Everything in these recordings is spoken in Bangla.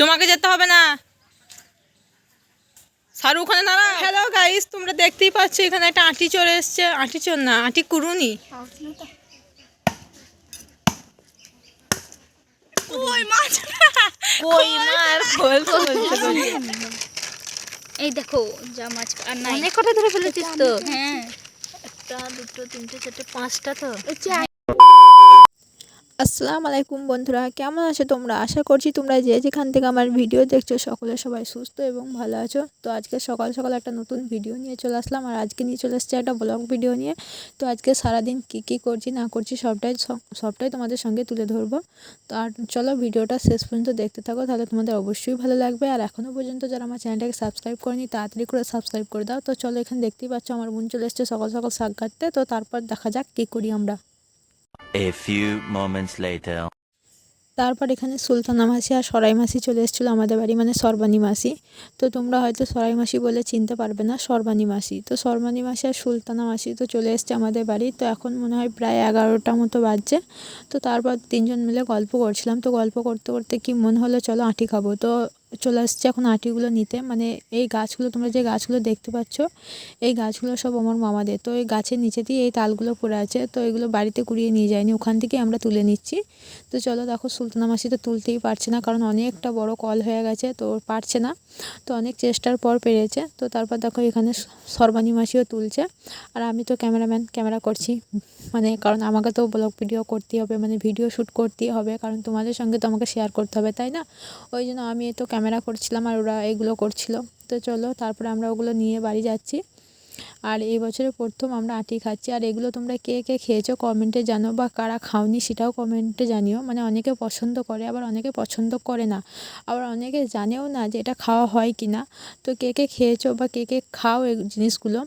তোমাকে যেতে হবে না। সারু ওখানে দাঁড়া হ্যালো গাইস তোমরা দেখতেই পাচ্ছ এখানে একটা আঁটি চলে এসছে। আঁটি চোর না আঁটি কুরুনি। এই দেখো যা মাছ আর নাই। অনেক কটা ধরে ফেলেছিস তো। হ্যাঁ। একটা দুটো তিনটে চারটে পাঁচটা তো। আসসালামু আলাইকুম বন্ধুরা, কেমন আছো তোমরা? আশা করছি তোমরা যে যেখান থেকে আমার ভিডিও দেখছ সকলে সবাই সুস্থ এবং ভালো আছো। তো আজকে সকাল সকাল একটা নতুন ভিডিও নিয়ে চলে আসলাম আর আজকে নিয়ে চলে এসেছি একটা ব্লগ ভিডিও নিয়ে। তো আজকে সারাদিন কী কী করছি, না করছি সবটাই সবটাই তোমাদের সঙ্গে তুলে ধরবো। তো আর চলো ভিডিওটা শেষ পর্যন্ত দেখতে থাকো, তাহলে তোমাদের অবশ্যই ভালো লাগবে। আর এখনও পর্যন্ত যারা আমার চ্যানেলটাকে সাবস্ক্রাইব করেনি, তাড়াতাড়ি করে সাবস্ক্রাইব করে দাও। তো চলো এখানে দেখতেই পাচ্ছ আমার বোন চলে এসছে সকাল সকাল শাক কাটতে। তো তারপর দেখা যাক কী করি আমরা। A few moments later. তারপর এখানে সুলতানা মাসি আর সরাই মাসি চলে এসেছিল আমাদের বাড়ি মানে সরবানি মাসি। তো তোমরা হয়তো সরাই মাসি বলে চিনতে পারবে না, সরবানি মাসি। তো সরবানি মাসি আর সুলতানা মাসি তো চলে এসছে আমাদের বাড়ি। তো এখন মনে হয় প্রায় এগারোটা মতো বাজছে। তো তারপর তিনজন মিলে গল্প করছিলাম। তো গল্প করতে করতে কি মনে হলো, চলো আঁটি খাব। তো চলে আসছে এখন আঁটিগুলো নিতে। মানে এই গাছগুলো, তোমরা যে গাছগুলো দেখতে পাচ্ছ, এই গাছগুলো সব আমার মামাদের। তো এই গাছের নিচে দিয়ে এই তালগুলো পড়ে আছে। তো এগুলো বাড়িতে কুড়িয়ে নিয়ে যায়নি। ওখান থেকে আমরা তুলে নিচ্ছি। তো চলো দেখো, সুলতানা মাসি তো তুলতেই পারছে না, কারণ অনেকটা বড় কল হয়ে গেছে, তো পারছে না। তো অনেক চেষ্টার পর পেরেছে। তো তারপর দেখো, এখানে স- সর্বাণী মাসিও তুলছে। আর আমি তো ক্যামেরাম্যান, ক্যামেরা করছি। মানে কারণ আমাকে তো ব্লগ ভিডিও করতেই হবে মানে ভিডিও শ্যুট করতেই হবে। কারণ তোমাদের সঙ্গে তো আমাকে শেয়ার করতে হবে, তাই না? ওই জন্য আমি তো ক্যামেরা করছিলাম আর ওরা এগুলো করছিল। তো চলো তারপরে আমরা ওগুলো নিয়ে বাড়ি যাচ্ছি। আর এই বছরে প্রথম আমরা আটি খাচ্ছি। আর এগুলো তোমরা কে কে খেয়েছো কমেন্টে জানো বা কারা খাওনি সেটাও কমেন্টে জানিও। মানে অনেকে পছন্দ করে, আবার অনেকে পছন্দ করে না। আবার অনেকে জানেও না যে এটা খাওয়া হয় কি না তো কে কে খেয়েছো বা কে কে খাও এই জিনিসগুলো,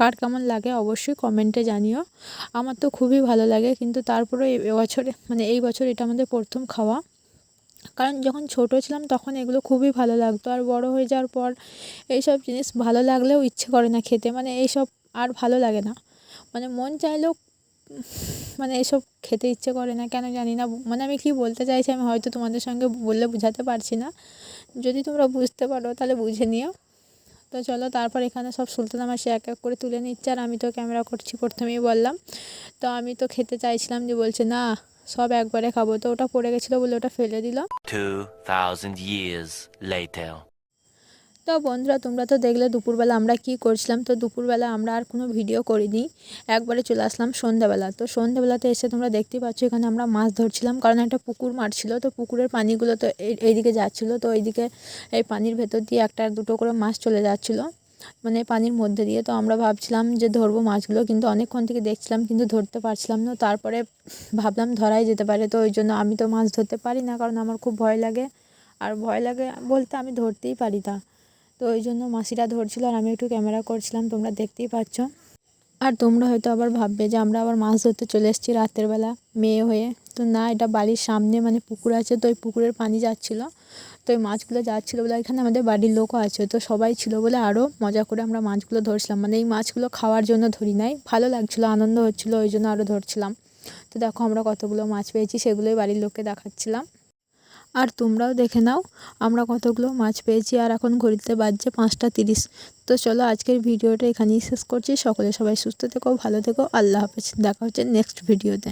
কার কেমন লাগে অবশ্যই কমেন্টে জানিও। আমার তো খুবই ভালো লাগে, কিন্তু তারপরে এই বছরে মানে এই বছর এটা আমাদের প্রথম খাওয়া। কারণ যখন ছোট ছিলাম তখন এগুলো খুবই ভালো লাগতো। আর বড় হয়ে যাওয়ার পর এইসব জিনিস ভালো লাগলেও ইচ্ছে করে না খেতে। মানে এইসব আর ভালো লাগে না। মানে মন চাইলেও মানে এসব খেতে ইচ্ছে করে না, কেন জানি না। মানে আমি কী বলতে চাইছি আমি হয়তো তোমাদের সঙ্গে বললে বোঝাতে পারছি না। যদি তোমরা বুঝতে পারো তাহলে বুঝে নিও। তো চলো তারপর এখানে সব সুলতানা মাসি এক এক করে তুলে নিচ্ছে। আর আমি তো ক্যামেরা করছি প্রথমেই বললাম। তো আমি তো খেতে চাইছিলাম যে বলছে, না সব একবারে খাব। তো ওটা পড়ে গেছিল বলে ওটা ফেলে দিল 2,000 তো বন্ধুরা তোমরা তো দেখলে দুপুরবেলা আমরা কি করছিলাম? তো দুপুরবেলা আমরা আর কোনো ভিডিও করিনি। একবারে চলে আসলাম সন্ধ্যাবেলা। তো সন্ধ্যাবেলাতে এসে তোমরা দেখতেই পাচ্ছ এখানে আমরা মাছ ধরছিলাম। কারণ একটা পুকুর মাঠ ছিল তো পুকুরের পানিগুলো তো এই- এইদিকে যাচ্ছিল। তো এইদিকে এই পানির ভেতর দিয়ে একটা দুটো করে মাছ চলে যাচ্ছিল। মানে পানির মধ্যে দিয়ে। তো আমরা ভাবছিলাম যে ধরবো মাছগুলো, কিন্তু অনেকক্ষণ থেকে দেখছিলাম কিন্তু ধরতে পারছিলাম না। তারপরে ভাবলাম ধরাই যেতে পারে, তো ওই জন্য আমি তো মাছ ধরতে পারি না, কারণ আমার খুব ভয় লাগে। আর ভয় লাগে বলতে আমি ধরতেই পারি না তো ওই জন্য মাসিরা ধরছিল আর আমি একটু ক্যামেরা করছিলাম, তোমরা দেখতেই পাচ্ছ। আর তোমরা হয়তো আবার ভাববে যে আমরা আবার মাছ ধরতে চলে এসেছি রাতের বেলা মেয়ে হয়ে। তো না, এটা বাড়ির সামনে মানে পুকুর আছে, তো ওই পুকুরের পানি যাচ্ছিল। তো ওই মাছগুলো যাচ্ছিল বলে এখানে আমাদের বাড়ির লোকও আছে। তো সবাই ছিল বলে আরও মজা করে আমরা মাছগুলো ধরছিলাম। মানে এই মাছগুলো খাওয়ার জন্য ধরি নাই, ভালো লাগছিল, আনন্দ হচ্ছিল, ওই জন্য আরও ধরছিলাম। তো দেখো আমরা কতগুলো মাছ পেয়েছি, সেগুলোই বাড়ির লোককে দেখাচ্ছিলাম। আর তোমরাও দেখে নাও, আমরা কতগুলো মাছ পেয়েছি আর এখন ঘড়িতে বাজছে পাঁচটা তিরিশ। তো চলো আজকের ভিডিওটা এখানেই শেষ করছি। সকলে সবাই সুস্থ থেকো, ভালো থেকো। আল্লাহ হাফেজ। দেখা হচ্ছে নেক্সট ভিডিওতে